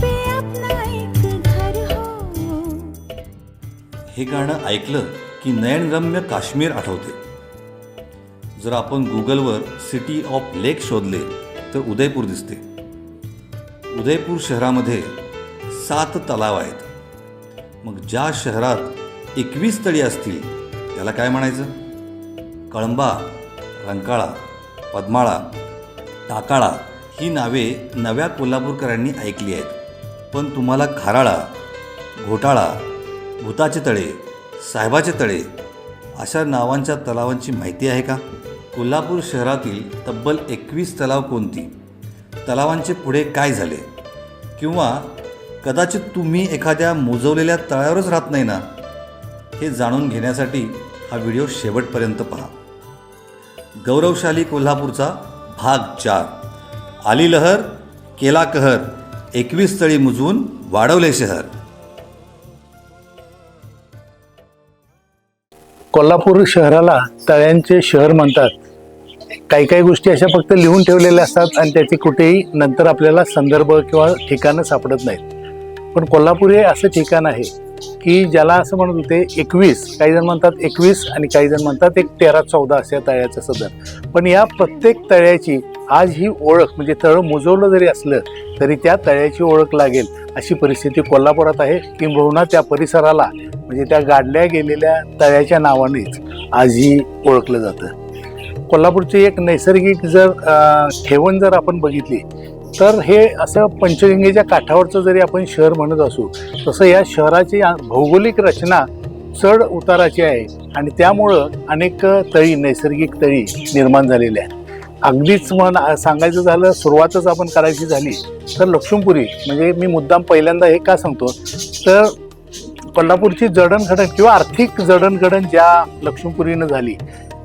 पे अपना एक घर हो हे गाणं ऐकलं की नयनरम्य काश्मीर आठवते. जर आपण गुगलवर सिटी ऑफ लेक शोधले तर उदयपूर दिसते. उदयपूर शहरामध्ये सात तलाव आहेत. मग ज्या शहरात एकवीस तळी असतील त्याला काय म्हणायचं? कळंबा रंकाळा पद्माळा टाकाळा ही नावे नव्या कोल्हापूरकरांनी ऐकली आहेत. पण तुम्हाला खाराळा घोटाळा भूताचे तळे साहेबाचे तळे अशा नावांच्या तलावांची माहिती आहे का? कोल्हापूर शहरातील तब्बल एकवीस तलाव कोणती? तलावांचे पुढे काय झाले? किंवा कदाचित तुम्ही एखाद्या मोजवलेल्या तळावरच राहत नाही ना? हे जाणून घेण्यासाठी हा व्हिडिओ शेवटपर्यंत पहा. गौरवशाली कोल्हापूरचा भाग चार. आली लहर केला कहर एकवीस तळी मुजवून वाढवले शहर. कोल्हापूर शहराला तळ्यांचे शहर म्हणतात. काही काही गोष्टी अशा फक्त लिहून ठेवलेल्या असतात आणि त्याचे कुठेही नंतर आपल्याला संदर्भ किंवा ठिकाणं सापडत नाहीत. पण कोल्हापूर हे असं ठिकाण आहे की ज्याला असं म्हणत होते एकवीस. काही जण म्हणतात एकवीस आणि काही जण म्हणतात एक तेरा चौदा अशा या तळ्याचं सदर. पण या प्रत्येक तळ्याची आज ही ओळख म्हणजे तळं मुजवलं जरी असलं तरी त्या तळ्याची ओळख लागेल अशी परिस्थिती कोल्हापुरात आहे. किंबहुना त्या परिसराला म्हणजे त्या गाडल्या गेलेल्या तळ्याच्या नावानेच आजही ओळखलं जातं. कोल्हापूरची एक नैसर्गिक जर ठेवण जर आपण बघितली तर हे असं पंचगंगेच्या काठावरचं जरी आपण शहर म्हणत असू तसं या शहराची भौगोलिक रचना चढ उताराची आहे आणि त्यामुळं अनेक तळी नैसर्गिक तळी निर्माण झालेल्या आहेत. अगदीच म्हण सांगायचं झालं सुरुवातच आपण करायची झाली तर लक्ष्मीपुरी म्हणजे मी मुद्दाम पहिल्यांदा हे का सांगतो तर कोल्हापूरची जडणघडण किंवा आर्थिक जडणघडण ज्या लक्ष्मीपुरीनं झाली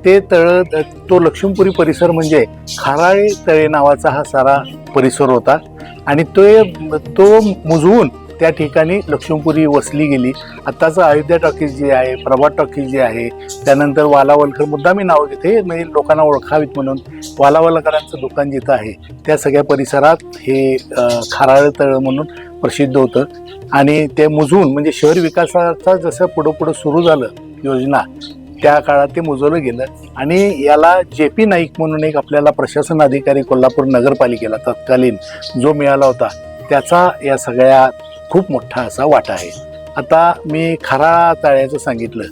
ते तळ तो लक्ष्मीपुरी परिसर म्हणजे खाराळे तळे नावाचा हा सारा परिसर होता. आणि तो तो मुजवून त्या ठिकाणी लक्ष्मीपुरी वसली गेली. आत्ताचं अयोध्या टॉकीज जे आहे प्रभात टॉकीज जे आहे त्यानंतर वालावलकर मुद्दा मी नाव घेते म्हणजे लोकांना ओळखावीत म्हणून वालावलकरांचं दुकान जिथं आहे त्या सगळ्या परिसरात हे खाराळ तळ म्हणून प्रसिद्ध होतं. आणि ते मुजवून म्हणजे शहर विकासाचा जसं पुढं पुढं सुरू झालं योजना त्या काळात ते मुजवलं गेलं. आणि याला जे पी नाईक म्हणून एक आपल्याला प्रशासन अधिकारी कोल्हापूर नगरपालिकेला तत्कालीन जो मिळाला होता त्याचा या सगळ्या खूप मोठा असा वाटा आहे. आता मी खरा तळ्याचं सांगितलं.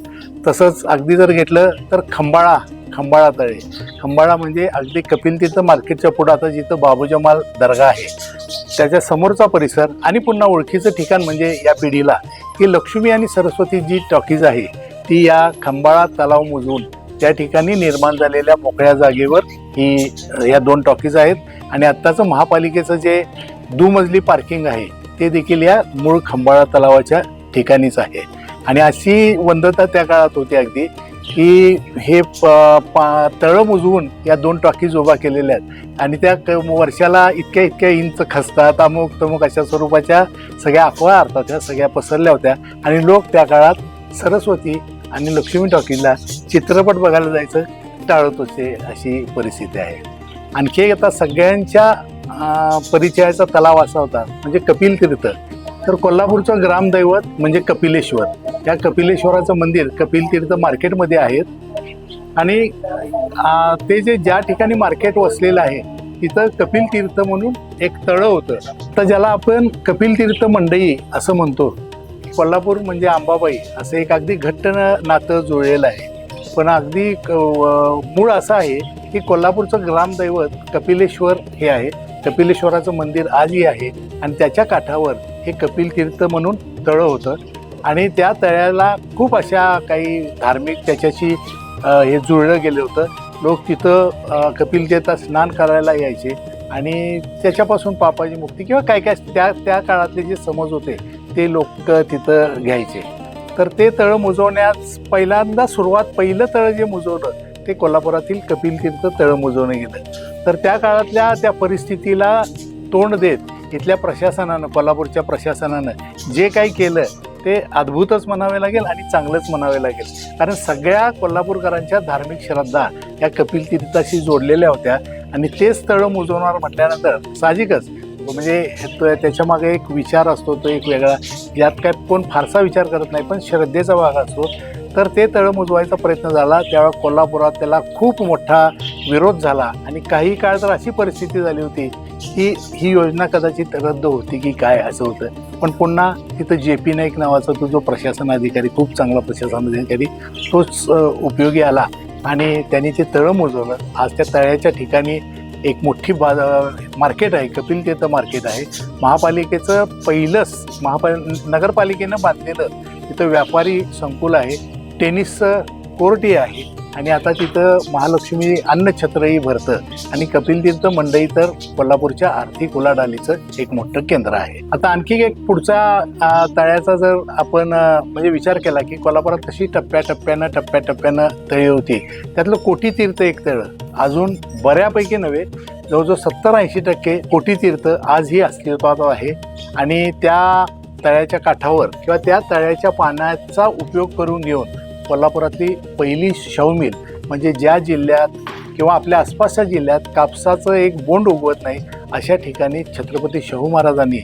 तसंच अगदी जर घेतलं तर खंबाळा खंबाळा तळे. खंबाळा म्हणजे अगदी कपिल तिथं मार्केटच्या पुढं आता जिथं बाबूजमाल दर्गा आहे. त्याच्या समोरचा परिसर आणि पुन्हा ओळखीचं ठिकाण म्हणजे या पिढीला की लक्ष्मी आणि सरस्वती जी टॉकीज आहे. ती या खंबाळा तलाव मुजवून त्या ठिकाणी निर्माण झालेल्या मोकळ्या जागेवर ही या दोन टॉकीज आहेत. आणि आत्ताचं महापालिकेचं जे दुमजली पार्किंग आहे ते देखील या मूळ खंबाळा तलावाच्या ठिकाणीच आहे. आणि अशी वंदता त्या काळात होती अगदी की हे प पा तळं मुजवून या दोन टॉकीज उभा केलेल्या आहेत. आणि त्या वर्षाला इतक्या इतक्या इंच खसतात अमुक तमुक अशा स्वरूपाच्या सगळ्या अफवा अर्थात ह्या सगळ्या पसरल्या होत्या. आणि लोक त्या काळात सरस्वती आणि लक्ष्मी टॉकीजला चित्रपट बघायला जायचं टाळत होते अशी परिस्थिती आहे. आणखी एक आता सगळ्यांच्या परिचयाचा तलाव असा होता म्हणजे कपिल तीर्थ. तर कोल्हापूरचं ग्रामदैवत म्हणजे कपिलेश्वर. या कपिलेश्वराचं मंदिर कपिल तीर्थ मार्केटमध्ये आहेत आणि ते जे ज्या ठिकाणी मार्केट वसलेलं आहे तिथं कपिल तीर्थ म्हणून एक तळं होतं. तर ज्याला आपण कपिल तीर्थ मंडई असं म्हणतो. कोल्हापूर म्हणजे अंबाबाई असं एक अगदी घट्ट नातं जुळलेलं आहे. पण अगदी क- मूळ असं आहे की कोल्हापूरचं ग्रामदैवत कपिलेश्वर हे आहे. कपिलेश्वराचं मंदिर आजही आहे आणि त्याच्या काठावर हे कपिल तीर्थ म्हणून तळं होतं. आणि त्या तळ्याला खूप अशा काही धार्मिक त्याच्याशी हे जुळलं गेलं होतं. लोक तिथं कपिल तीर्थात स्नान करायला यायचे. आणि त्याच्यापासून पापाची मुक्ती किंवा काय काय त्या त्या काळातले जे समज होते ते लोक तिथं घ्यायचे. तर ते तळं मुजवण्यास पहिल्यांदा सुरुवात पहिलं तळं जे मुजवलं ते कोल्हापुरातील कपिल तीर्थ तळं मुजवणं गेलं. तर त्या काळातल्या त्या परिस्थितीला तोंड देत इथल्या प्रशासनानं कोल्हापूरच्या प्रशासनानं जे काही केलं ते अद्भुतच म्हणावे लागेल आणि चांगलंच म्हणावे लागेल. कारण सगळ्या कोल्हापूरकरांच्या धार्मिक श्रद्धा या कपिल तीर्थाशी जोडलेल्या होत्या आणि तेच तळं मुजवणार म्हटल्यानंतर साहजिकच म्हणजे तो- एक विचार असतो तो एक वेगळा. यात काय कोण फारसा विचार करत नाही पण श्रद्धेचा भाग असतो. तर ते तळं मुजवायचा प्रयत्न झाला. त्यावेळेस कोल्हापुरात त्याला खूप मोठा विरोध झाला. आणि काही काळ तर अशी परिस्थिती झाली होती की ही योजना कदाचित रद्द होती की काय असं होतं. पण पुन्हा तिथं जे पी नाईक नावाचा तो जो प्रशासन अधिकारी खूप चांगला प्रशासन अधिकारी तोच उपयोगी आला. आणि त्यांनी ते तळं मोजवलं. आज त्या तळ्याच्या ठिकाणी एक मोठी बा मार्केट आहे कपिल तीर्थ मार्केट आहे. महापालिकेचं पहिलंच महापाल नगरपालिकेनं बांधलेलं तिथं व्यापारी संकुल आहे. टेनिसचं कोर्टही आहे. आणि आता तिथं महालक्ष्मी अन्नछत्रही भरतं. आणि कपिल तीर्थ मंडई तर कोल्हापूरच्या आर्थिक उलाढालीचं एक मोठं केंद्र आहे. आता आणखी एक पुढचा तळ्याचा जर आपण म्हणजे विचार केला की कोल्हापुरात कशी टप्प्याटप्प्यानं टप्प्याटप्प्यानं तळी होती. त्यातलं कोटी तीर्थ एक तळ. अजून बऱ्यापैकी नव्हे जवळजवळ सत्तर ऐंशी टक्के कोटी तीर्थ आजही अस्तित्वात आहे. आणि त्या तळ्याच्या काठावर किंवा त्या तळ्याच्या पाण्याचा उपयोग करून घेऊन कोल्हापुरातली पहिली शाहू मिल म्हणजे ज्या जिल्ह्यात किंवा आपल्या आसपासच्या जिल्ह्यात कापसाचं एक बोंड उगवत नाही अशा ठिकाणी छत्रपती शाहू महाराजांनी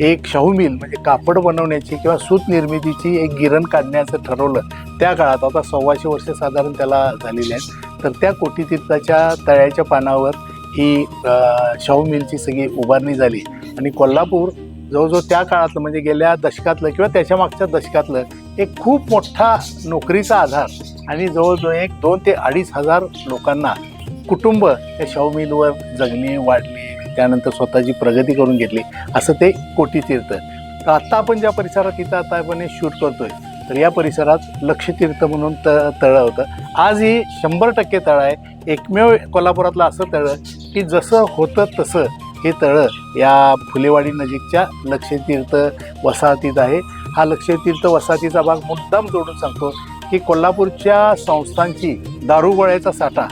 एक शाहू मिल म्हणजे कापड बनवण्याची किंवा सूत निर्मितीची एक गिरण काढण्याचं ठरवलं. त्या काळात आता सव्वाशे वर्ष साधारण त्याला झालेली आहेत. तर त्या कोटीतीर्थाच्या तळ्याच्या पानावर ही शाहू मिलची सगळी उभारणी झाली. आणि कोल्हापूर जवळजवळ त्या काळातलं म्हणजे गेल्या दशकातलं किंवा त्याच्या मागच्या दशकातलं एक खूप मोठा नोकरीचा आधार आणि जवळजवळ एक दोन ते अडीच हजार लोकांना कुटुंब या शाहू जगणे वाढणे त्यानंतर स्वतःची प्रगती करून घेतली असं ते कोटीतीर्थ तर आत्ता आपण ज्या परिसरात इथं आता आपण हे शूट करतोय तर या परिसरात लक्षतीर्थ म्हणून त तळं होतं. आज ही शंभर टक्के तळं आहे. एकमेव कोल्हापुरातलं असं तळं की जसं होतं तसं हे तळं या फुलेवाडी नजीकच्या लक्षतीर्थ वसाहतीत आहे. हा लक्षतीर्थ वसाहतीचा भाग मुद्दाम जोडून सांगतो की कोल्हापूरच्या संस्थांची दारुगोळ्याचा साठा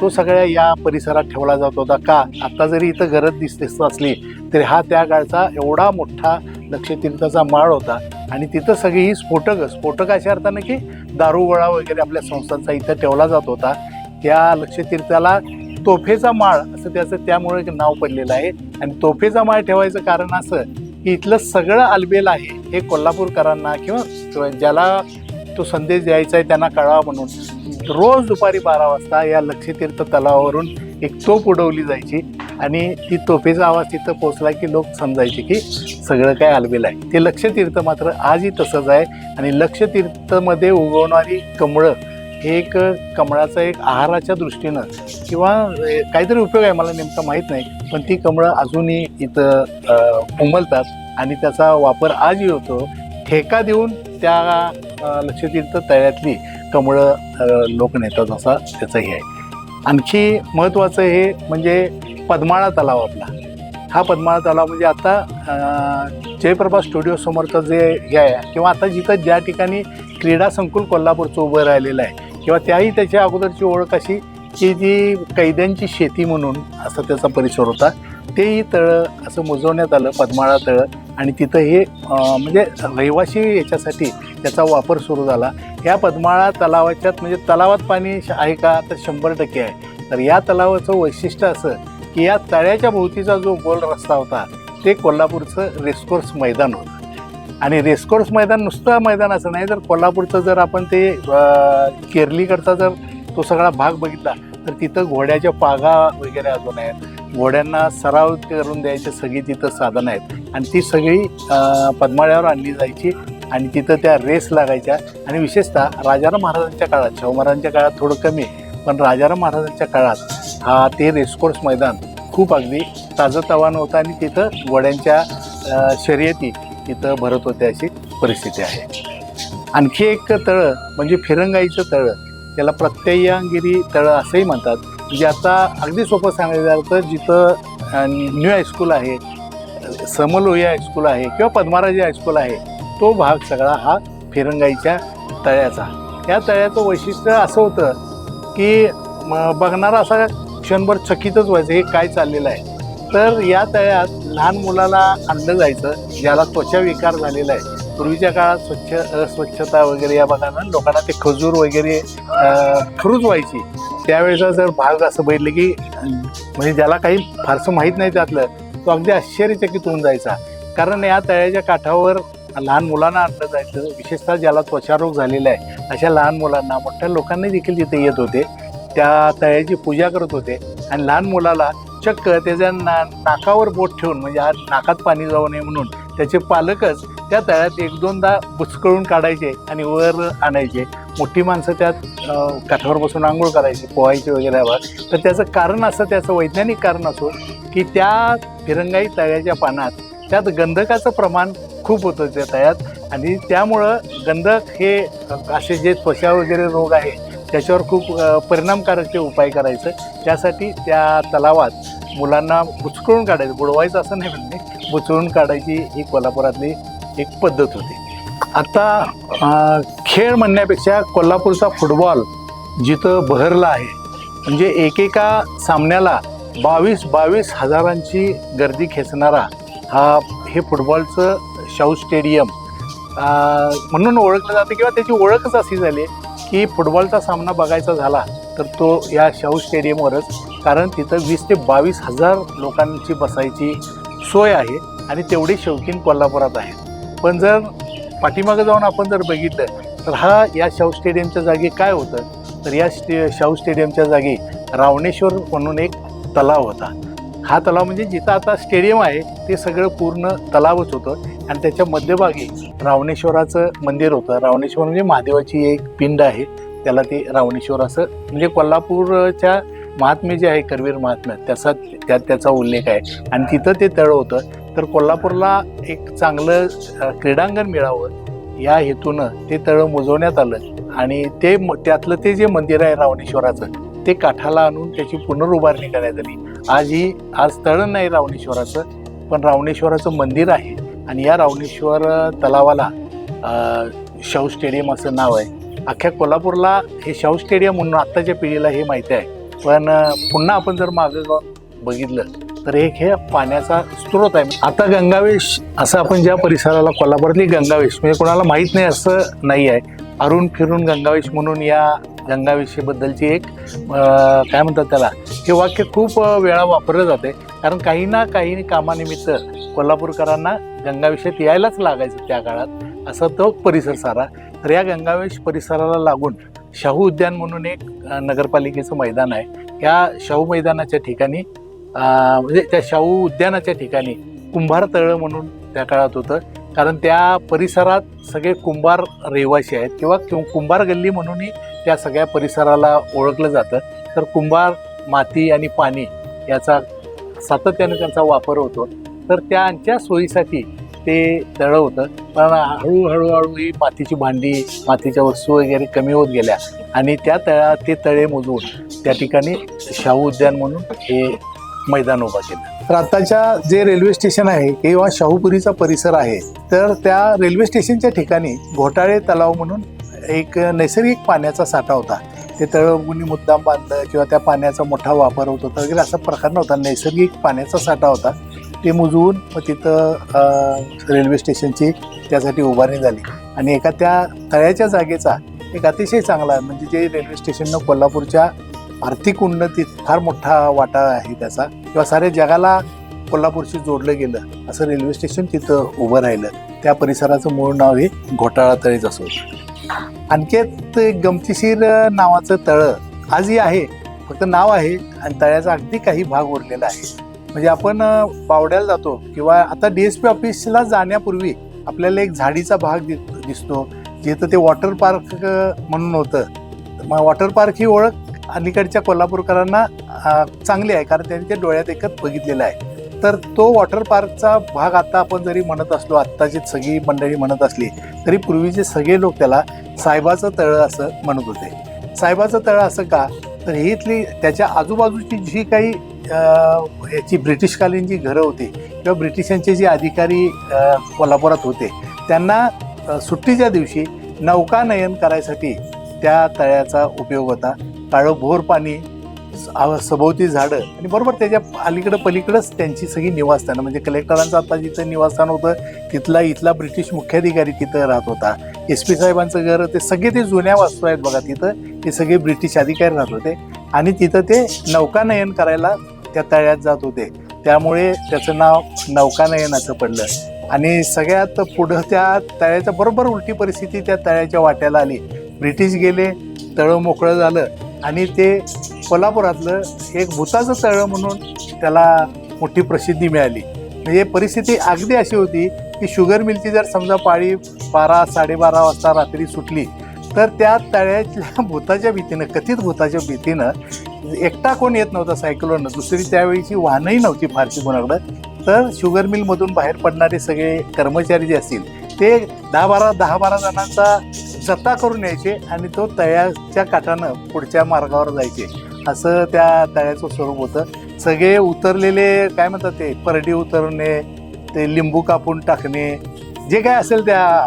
तो सगळ्या या परिसरात ठेवला जात होता. का? आता जरी इथं गरज दिसते असली तरी हा त्या काळचा एवढा मोठा लक्षतीर्थाचा माळ होता. आणि तिथं सगळी ही स्फोटक स्फोटक अशा अर्थानं की दारुगोळा वगैरे आपल्या संस्थांचा इथं ठेवला जात होता. त्या लक्षतीर्थाला तोफेचा माळ असं त्याचं त्यामुळे एक नाव पडलेलं आहे. आणि तोफेचा माळ ठेवायचं कारण असं की इथलं सगळं आलबेल आहे हे कोल्हापूरकरांना किंवा ज्याला तो संदेश द्यायचा आहे त्यांना कळावा म्हणून. रोज दुपारी बारा वाजता या लक्षतीर्थ तलावावरून एक तोफ उडवली जायची आणि ती तोफेचा आवाज तिथं पोचला की लोक समजायचे की सगळं काय आलबेल आहे. ते लक्षतीर्थ मात्र आजही तसंच आहे आणि लक्षतीर्थमध्ये उगवणारी कमळं हे एक कमळाचा एक आहाराच्या दृष्टीनं किंवा काहीतरी उपयोग आहे मला नेमका माहीत नाही पण ती कमळं अजूनही इथं उमलतात आणि त्याचा वापर आजही होतो ठेका देऊन त्या लक्षतीर्थ तळ्यातली कमळं लोक नेतात असा त्याचं हे आहे. आणखी महत्त्वाचं हे म्हणजे पद्माळा तलाव आपला. हा पद्माळा तलाव म्हणजे आता जयप्रभा स्टुडिओ समोरचं जे हे आहे किंवा आता जिथं ज्या ठिकाणी क्रीडा संकुल कोल्हापूरचं उभं राहिलेलं आहे किंवा त्याही त्याच्या अगोदरची ओळख अशी की जी कैद्यांची शेती म्हणून असा त्याचा परिसर होता तेही तळं असं मुजवण्यात आलं पद्माळा तळं. आणि तिथं हे म्हणजे रहिवासी याच्यासाठी त्याचा वापर सुरू झाला. या पद्माळा तलावाच्यात म्हणजे तलावात पाणी आहे का? तर शंभर टक्के आहे. तर या तलावाचं वैशिष्ट्य असं की या तळ्याच्या भोवतीचा जो गोल रस्ता होता ते कोल्हापूरचं रेसकोर्स मैदान होतं. आणि रेसकोर्स मैदान नुसतं मैदान असं नाही. तर कोल्हापूरचं जर आपण ते केरलीकडचा जर तो सगळा भाग बघितला तर तिथं घोड्याच्या पागा वगैरे अजून आहेत. घोड्यांना सराव करून द्यायचे सगळी तिथं साधनं आहेत. आणि ती सगळी पद्माळ्यावर आणली जायची आणि तिथं त्या रेस लागायच्या. आणि विशेषतः राजाराम महाराजांच्या काळात शाहू महाराजांच्या काळात थोडं कमी पण राजाराम महाराजांच्या काळात हा ते रेसकोर्स मैदान खूप अगदी ताजंतवानं होतं आणि तिथं घोड्यांच्या शर्यती तिथं भरत होते अशी परिस्थिती आहे. आणखी एक तळं म्हणजे फिरंगाईचं तळं त्याला प्रत्ययांगिरी तळं असंही म्हणतात. जे आता अगदी सोपं सांगायचं झालं तर जिथं न्यू हायस्कूल आहे समलोया हायस्कूल आहे किंवा पद्माराजी हायस्कूल आहे तो भाग सगळा हा फिरंगाईच्या तळ्याचा. या तळ्याचं वैशिष्ट्य असं होतं की बघणारा असा क्षणभर चकितच व्हायचं हे काय चाललेलं आहे. तर या तळ्यात लहान मुलाला आणलं जायचं ज्याला त्वचा विकार झालेला आहे. पूर्वीच्या काळात स्वच्छ स्वच्छता वगैरे या भागांना लोकांना ते खजूर वगैरे खरूच व्हायची. त्यावेळेचा जर भाग असं बघितलं की म्हणजे ज्याला काही फारसं माहीत नाही त्यातलं तो अगदी आश्चर्यचकित होऊन जायचा. कारण या तळ्याच्या काठावर लहान मुलांना आणलं जायचं विशेषतः ज्याला त्वचारोग झालेला आहे अशा लहान मुलांना मोठ्या लोकांनी देखील तिथे येत होते. त्या तळ्याची पूजा करत होते. आणि लहान मुलाला चक्क त्याच्या ना नाकावर बोट ठेवून म्हणजे आज नाकात पाणी जाऊ नये म्हणून त्याचे पालकच त्या तळ्यात एक दोनदा बुचकळून काढायचे आणि वर आणायचे. मोठी माणसं त्यात काठावर बसून आंघोळ करायची पोहायची वगैरे तर त्याचं कारण असं त्याचं वैज्ञानिक कारण असो की त्या फिरंगाई तळ्याच्या पानात त्यात गंधकाचं प्रमाण खूप होतं त्या तळ्यात. आणि त्यामुळं गंधक हे असे जे त्वचा वगैरे रोग आहे त्याच्यावर खूप परिणामकारक ते उपाय करायचं. त्यासाठी त्या तलावात मुलांना बुचकळून काढायचं. बुडवायचं असं नाही म्हणजे बुचळून काढायची ही कोल्हापुरातली एक पद्धत होती. आता खेळ म्हणण्यापेक्षा कोल्हापूरचा फुटबॉल जिथं बहरला आहे म्हणजे एकेका सामन्याला बावीस बावीस हजारांची गर्दी खेचणारा हा हे फुटबॉलचं शाहू स्टेडियम म्हणून ओळखलं जातं किंवा त्याची ओळखच अशी झाली आहे. की फुटबॉलचा सामना बघायचा झाला तर तो या शाहू स्टेडियमवरच कारण तिथं वीस ते बावीस हजार लोकांची बसायची सोय आहे आणि तेवढी शौकीन कोल्हापुरात आहे. पण जर पाठीमागं जाऊन आपण जर बघितलं तर हा या शाहू स्टेडियमच्या जागी काय होतं? तर या स्टे शाहू स्टेडियमच्या जागी रावणेश्वर म्हणून एक तलाव होता. हा तलाव म्हणजे जिथं आता स्टेडियम आहे ते सगळं पूर्ण तलावच होतं. आणि त्याच्या मध्यभागी रावणेश्वराचं मंदिर होतं. रावणेश्वर म्हणजे महादेवाची एक पिंड आहे. त्याला ते रावणेश्वर असं म्हणजे कोल्हापूरच्या महात्मे जे आहे करवीर महात्म्य त्याचा त्यात त्याचा उल्लेख आहे. आणि तिथं ते तळ होतं. तर कोल्हापूरला एक चांगलं क्रीडांगण मिळावं या हेतूनं ते तळं मुजवण्यात आलं. आणि ते म- त्यातलं ते जे मंदिर आहे रावणेश्वराचं ते काठाला आणून त्याची पुनरुभारणी करण्यात आली. आज ही आज तळ नाही रावणेश्वराचं पण रावणेश्वराचं मंदिर आहे. आणि या रावणेश्वर तलावाला शाहू स्टेडियम असं नाव आहे. अख्ख्या कोल्हापूरला हे शाहू स्टेडियम म्हणून आत्ताच्या पिढीला हे माहिती आहे. पण पुन्हा आपण जर मागं बघितलं तर एक हे पाण्याचा स्रोत आहे. आता गंगावेश असं आपण ज्या परिसराला कोल्हापुरातली गंगावेश म्हणजे कोणाला माहीत नाही असं नाही आहे. अरुण फिरून गंगावेश म्हणून या गंगावेशीबद्दलची एक काय म्हणतात त्याला हे वाक्य खूप वेळा वापरलं जाते. कारण काही ना काही कामानिमित्त कोल्हापूरकरांना गंगावेशात यायलाच लागायचं त्या काळात. असा तो परिसर सारा. तर या गंगावेश परिसराला लागून शाहू उद्यान म्हणून एक नगरपालिकेचं मैदान आहे. या शाहू मैदानाच्या ठिकाणी म्हणजे त्या शाहू उद्यानाच्या ठिकाणी कुंभार तळं म्हणून त्या काळात होतं. कारण त्या परिसरात सगळे कुंभार रहिवासी आहेत किंवा किंवा कुंभार गल्ली म्हणूनही त्या सगळ्या परिसराला ओळखलं जातं. तर कुंभार माती आणि पाणी याचा सातत्याने त्यांचा वापर होतो. तर त्यांच्या सोयीसाठी ते तळं होतं. पण हळूहळू हळू ही मातीची भांडी मातीच्या वस्तू वगैरे कमी होत गेल्या. आणि त्या तळा ते तळे मोजून त्या ठिकाणी शाहू उद्यान म्हणून हे मैदान उभा केलं. तर आत्ताच्या जे रेल्वे स्टेशन आहे किंवा शाहूपुरीचा परिसर आहे तर त्या रेल्वे स्टेशनच्या ठिकाणी घोटाळे तलाव म्हणून एक नैसर्गिक पाण्याचा साठा होता. ते तळवुनी मुद्दाम बांधलं किंवा त्या पाण्याचा मोठा वापर होत होता वगैरे असा प्रकार नव्हता. नैसर्गिक पाण्याचा साठा होता. ते मुजवून मग तिथं रेल्वे स्टेशनची त्यासाठी उभारणी झाली. आणि एका त्या तळ्याच्या जागेचा एक अतिशय चांगला म्हणजे जे रेल्वे स्टेशननं कोल्हापूरच्या आर्थिक उन्नतीत फार मोठा वाटा आहे त्याचा किंवा साऱ्या जगाला कोल्हापूरशी जोडलं गेलं असं रेल्वे स्टेशन तिथं उभं राहिलं. त्या परिसराचं मूळ नाव हे घोटाळा तळेच असं. आणखी एक गमतीशीर नावाचं तळं आजही आहे फक्त नाव आहे आणि तळ्याचा अगदी काही भाग उरलेला आहे. म्हणजे आपण बावड्याला जातो किंवा आता डी एस पी ऑफिसला जाण्यापूर्वी आपल्याला एक झाडीचा भाग दिसतो जिथं ते वॉटर पार्क म्हणून होतं. मग वॉटर पार्क ही ओळख अलीकडच्या कोल्हापूरकरांना चांगली आहे कारण त्यांनी ते डोळ्यात एकच बघितलेलं आहे. तर तो वॉटर पार्कचा भाग आता आपण जरी म्हणत असलो आत्ताची सगळी मंडळी म्हणत असली तरी पूर्वीचे सगळे लोक त्याला साहेबाचं तळं असं म्हणत होते. साहेबाचं तळं असं का? तर ही इथली त्याच्या आजूबाजूची जी काही ह्याची याची ब्रिटिशकालीन जी घरं होती किंवा ब्रिटिशांचे जे अधिकारी कोल्हापुरात होते त्यांना सुट्टीच्या दिवशी नौकानयन करायसाठी त्या तळ्याचा उपयोग होता. काळं भोर पाणी सभोवती झाडं आणि बरोबर त्याच्या अलीकडं पलीकडंच त्यांची सगळी निवासस्थानं म्हणजे कलेक्टरांचं आता जिथं निवासस्थान होतं तिथला इथला ब्रिटिश मुख्याधिकारी तिथं राहत होता. एस पी साहेबांचं घर ते सगळे ते जुन्या वास्तू आहेत बघा तिथं ते सगळे ब्रिटिश अधिकारी राहत होते. आणि तिथं ते नौकानयन करायला त्या तळ्यात जात होते. त्यामुळे त्याचं नाव नौकानयनाचं पडलं. आणि सगळ्यात पुढं त्या तळ्याच्या बरोबर उलटी परिस्थिती त्या तळ्याच्या वाट्याला आली. ब्रिटिश गेले तळं मोकळं झालं आणि ते कोल्हापुरातलं एक भूताचं तळं म्हणून त्याला मोठी प्रसिद्धी मिळाली. म्हणजे परिस्थिती अगदी अशी होती की शुगर मिलची जर समजा पाळी बारा साडेबारा वाजता रात्री सुटली तर त्या तळ्यातल्या भूताच्या भीतीनं कथित भूताच्या भीतीनं एकटा कोण येत नव्हता सायकलवरनं. दुसरी त्यावेळीची वाहनही नव्हती फारशी कोणाकडं. तर शुगर मिलमधून बाहेर पडणारे सगळे कर्मचारी जे असतील ते दहा बारा दहा बारा जणांचा जत्ता करून यायचे आणि तो तळ्याच्या काठानं पुढच्या मार्गावर जायचे. असं त्या तळ्याचं स्वरूप होतं. सगळे उतरलेले काय म्हणतात ते परडी उतरणे ते लिंबू कापून टाकणे जे काय असेल त्या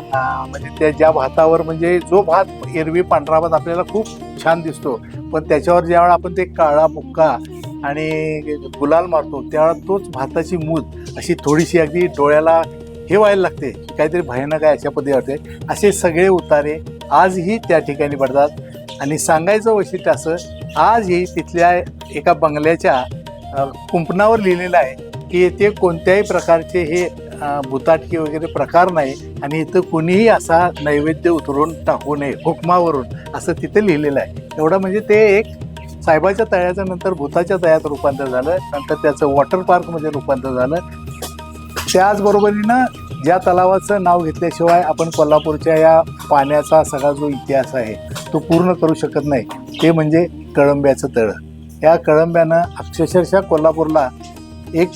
म्हणजे त्या ज्या भातावर म्हणजे जो भात एरवी पांढरा भात आपल्याला खूप छान दिसतो. पण त्याच्यावर ज्यावेळा आपण ते काळा मुक्का आणि गुलाल मारतो त्यावेळा तोच भाताची मूद अशी थोडीशी अगदी डोळ्याला हे व्हायला लागते काहीतरी भयानक आहे अशा पद्धती वाटते असे सगळे उतारे आजही त्या ठिकाणी पडतात. आणि सांगायचं वैशिष्ट्य असं आजही तिथल्या एका बंगल्याच्या कुंपणावर लिहिलेलं आहे की येथे कोणत्याही प्रकारचे हे अ, भुताटके वगैरे प्रकार नाही. आणि इथं कुणीही असा नैवेद्य उतरून टाकू नये हुकमावरून. असं तिथं लिहिलेलं आहे. एवढं म्हणजे ते एक साहेबाच्या तळ्याचं नंतर भूताच्या तळ्यात रूपांतर झालं. नंतर त्याचं वॉटर पार्कमध्ये रूपांतर झालं. त्याचबरोबरीनं ज्या तलावाचं नाव घेतल्याशिवाय आपण कोल्हापूरच्या या पाण्याचा सगळा जो इतिहास आहे तो पूर्ण करू शकत नाही. ते म्हणजे कळंब्याचं तळं. या कळंब्यानं अक्षरशः कोल्हापूरला एक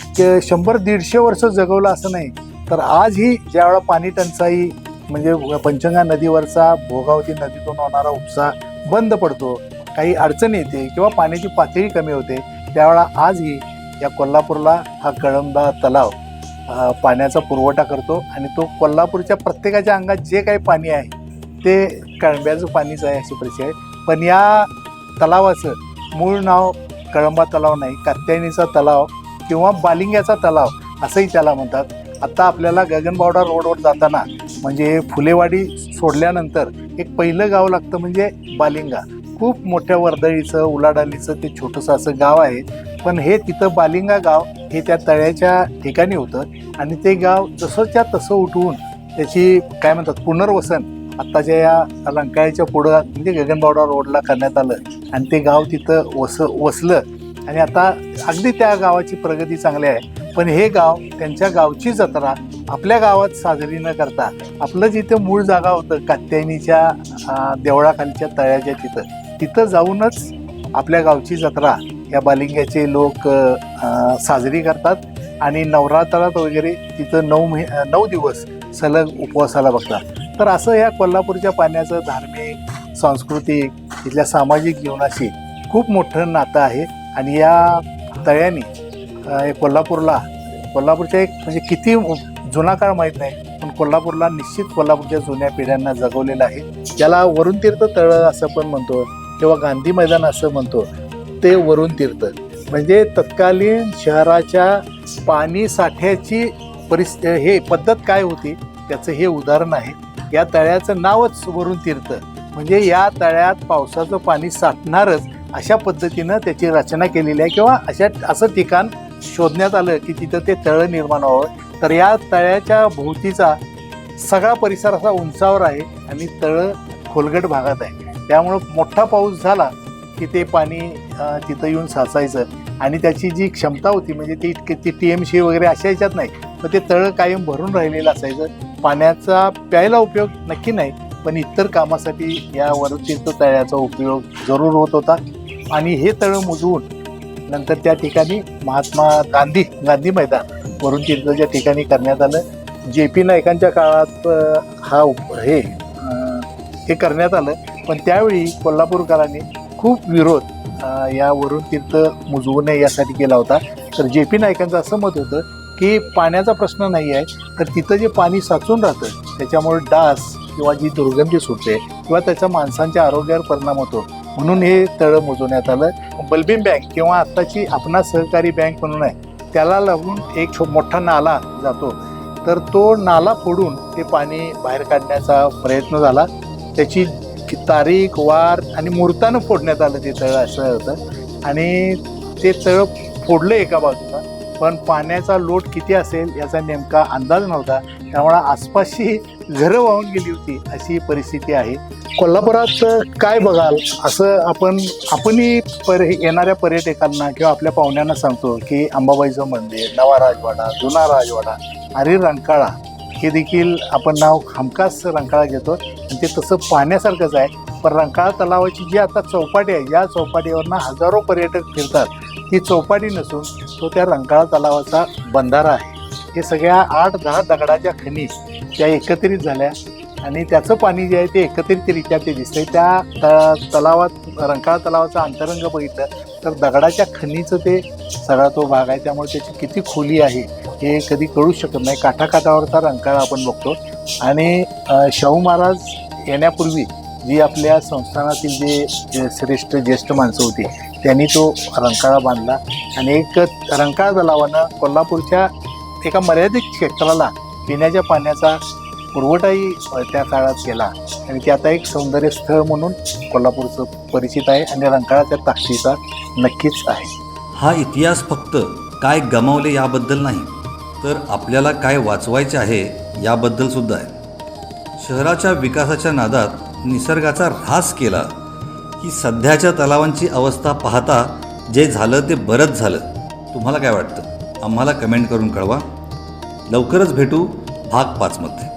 शंभर दीडशे वर्ष जगवलं असं नाही. तर आजही ज्यावेळा पाणी टंचाई म्हणजे पंचंगा नदीवरचा भोगावती नदीतून होणारा उपसा बंद पडतो. काही अडचण येते किंवा पाण्याची पातळी कमी होते त्यावेळा आजही या कोल्हापूरला हा कळंबा तलाव पाण्याचा पुरवठा करतो आणि तो कोल्हापूरच्या प्रत्येकाच्या अंगात जे काही पाणी आहे ते कळंब्याचं पाणीच आहे अशी परिचय आहे. पण या तलावाचं मूळ नाव कळंबा तलाव नाही कात्यायनीचा तलाव किंवा बालिंग्याचा तलाव असंही त्याला म्हणतात. आत्ता आपल्याला गगनबावडा रोडवर जाताना म्हणजे फुलेवाडी सोडल्यानंतर एक पहिलं गाव लागतं म्हणजे बालिंगा. खूप मोठ्या वर्दळीचं उलाढालीचं ते छोटंसं असं गाव आहे. पण हे तिथं बालिंगा गाव हे त्या तळ्याच्या ठिकाणी होतं आणि ते गाव जसंच्या तसं उठवून त्याची काय म्हणतात पुनर्वसन आत्ताच्या या लंकाळ्याच्या पुढं म्हणजे गगनबावडा रोडला करण्यात आलं. आणि ते गाव तिथं वस वसलं. आणि आता अगदी त्या गावाची प्रगती चांगली आहे. पण हे गाव त्यांच्या गावची जत्रा आपल्या गावात साजरी न करता. आपलं जिथं मूळ जागा होतं कात्यायनीच्या देवळाखालच्या तळ्याच्या तिथं. तिथं जाऊनच आपल्या गावची जत्रा. या बालिंग्याचे लोक साजरी करतात आणि नवरात्रात वगैरे तिथं नऊ महि नऊ दिवस सलग उपवासाला बघतात. तर असं या कोल्हापूरच्या पाण्याचं धार्मिक सांस्कृतिक इथल्या सामाजिक जीवनाशी खूप मोठं नातं आहे. आणि या तळ्याने हे कोल्हापूरला. कोल्हापूरच्या एक म्हणजे किती जुना काळ माहीत नाही पण कोल्हापूरला निश्चित कोल्हापूरच्या जुन्या पिढ्यांना जगवलेलं आहे. ज्याला वरुण तीर्थ तळं असं पण म्हणतो किंवा गांधी मैदान असं म्हणतो ते वरुण तीर्थ. म्हणजे तत्कालीन शहराच्या पाणी साठ्याची परिस्थिती हे पद्धत काय होती त्याचं हे उदाहरण आहे. या तळ्याचं नावच वरुण तीर्थ. म्हणजे या तळ्यात पावसाचं पाणी साठणारच अशा पद्धतीनं त्याची रचना केलेली आहे किंवा अशा असं ठिकाण शोधण्यात आलं की तिथं ते तळं निर्माण व्हावं. तर या तळ्याच्या भोवतीचा सगळा परिसर असा उंचावर आहे आणि तळं खोलगट भागात आहे. त्यामुळं मोठा पाऊस झाला की ते पाणी तिथं येऊन साचायचं. आणि त्याची जी क्षमता होती म्हणजे ती ती टी एम सी वगैरे अशा याच्यात नाही. तर ते तळं कायम भरून राहिलेलं असायचं. पाण्याचा प्यायला उपयोग नक्की नाही पण इतर कामासाठी या वरतीर्थ तळ्याचा उपयोग जरूर होत होता. आणि हे तळं मुजवून नंतर त्या ठिकाणी महात्मा गांधी गांधी मैदान वरुण तीर्थच्या ठिकाणी करण्यात आलं. जे पी नायकांच्या काळात हा उप- हे हे करण्यात आलं. पण त्यावेळी कोल्हापूरकरांनी खूप विरोध यावरून या वरुण तीर्थ मुजवू नये यासाठी केला होता. तर जे पी नायकांचं असं मत होतं की पाण्याचा प्रश्न नाही आहे तर तिथं जे पाणी साचून राहतं त्याच्यामुळे डास किंवा जी दुर्गंधी सुटते किंवा त्याचा माणसांच्या आरोग्यावर परिणाम होतो म्हणून हे तळं मोजवण्यात आलं बलबीम बँक किंवा आत्ताची आपणा सहकारी बँक म्हणून आहे त्याला लागून एक छो मोठा नाला जातो. तर तो नाला फोडून ते पाणी बाहेर काढण्याचा प्रयत्न झाला. त्याची तारीख वार आणि मुहूर्तानं फोडण्यात आलं ते तळं असं होतं. आणि ते तळं फोडलं एका बाजूला. पण पाण्याचा लोट किती असेल याचा नेमका अंदाज नव्हता. त्यामुळे आसपासची घरं वाहून गेली होती अशी परिस्थिती आहे. कोल्हापुरात काय बघाल? असं आपण आपणही पर येणाऱ्या पर्यटकांना किंवा आपल्या पाहुण्यांना सांगतो की अंबाबाईचं मंदिर नवा राजवाडा जुना राजवाडा आणि रंकाळा हे देखील आपण नाव हमखास रंकाळा घेतो. आणि ते तसं पाहण्यासारखंच आहे. पण रंकाळा तलावाची जी आता चौपाटी आहे या चौपाटीवरनं हजारो पर्यटक फिरतात. ही चौपाटी नसून तो त्या रंकाळा तलावाचा बंधारा आहे. हे सगळ्या आठ दहा दगडाच्या खणी त्या एकत्रित झाल्या आणि त्याचं पाणी जे आहे ते एकत्रितरित्या ते दिसतंय. त्या त तलावात रंकाळा तलावाचा अंतरंग बघितलं तर दगडाच्या खणीचं ते सगळा तो भाग आहे. त्यामुळे त्याची किती खोली आहे हे कधी कळू शकत नाही. काठाकाठावरचा रंकाळा आपण बघतो. आणि शाहू महाराज येण्यापूर्वी जी आपल्या संस्थानातील जे जे श्रेष्ठ ज्येष्ठ माणसं होती त्यांनी तो रंकाळा बांधला. आणि एक रंकाळा तलावानं कोल्हापूरच्या एका मर्यादित क्षेत्राला पिण्याच्या पाण्याचा पुरवठाही त्या काळात केला. आणि ते आता एक सौंदर्य स्थळ म्हणून कोल्हापूरचं परिचित आहे आणि रंकाळा त्या ताकदीचा नक्कीच आहे. हा इतिहास फक्त काय गमावले याबद्दल नाही तर आपल्याला काय वाचवायचे आहे याबद्दल सुद्धा आहे. शहराच्या विकासाच्या नादात निसर्गाचा ऱ्हास केला की सध्याच्या तलावांची अवस्था पाहता जे झालं ते बरंच झालं. तुम्हाला काय वाटतं? आम्हाला कमेंट करून कळवा. लवकरच भेटू भाग पाचमध्ये.